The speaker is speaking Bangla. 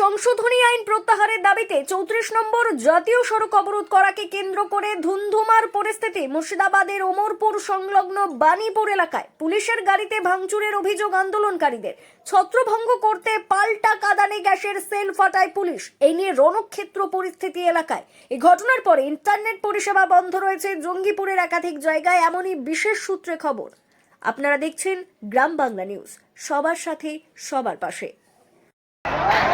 সংশোধনী আইন প্রত্যাহারের দাবিতে চৌত্রিশ নম্বর জাতীয় সড়ক অবরোধ করাকে কেন্দ্র করে ধুন্ধুমার পরিস্থিতি মুর্শিদাবাদের ওমরপুর সংলগ্ন বাণীপুর এলাকায়। পুলিশের গাড়িতে ভাঙচুরের অভিযোগ আন্দোলনকারীদের। ছত্রভঙ্গ করতে পাল্টা কাদানে গ্যাসের সেল ফাটায় পুলিশ। এই নিয়ে রণক্ষেত্র পরিস্থিতি এলাকায়। এই ঘটনার পরে ইন্টারনেট পরিষেবা বন্ধ রয়েছে জঙ্গিপুরের একাধিক জায়গায়, এমনই বিশেষ সূত্রে খবর। আপনারা দেখছেন গ্রাম বাংলা নিউজ। সবার সাথে, সবার পাশে। Thank you.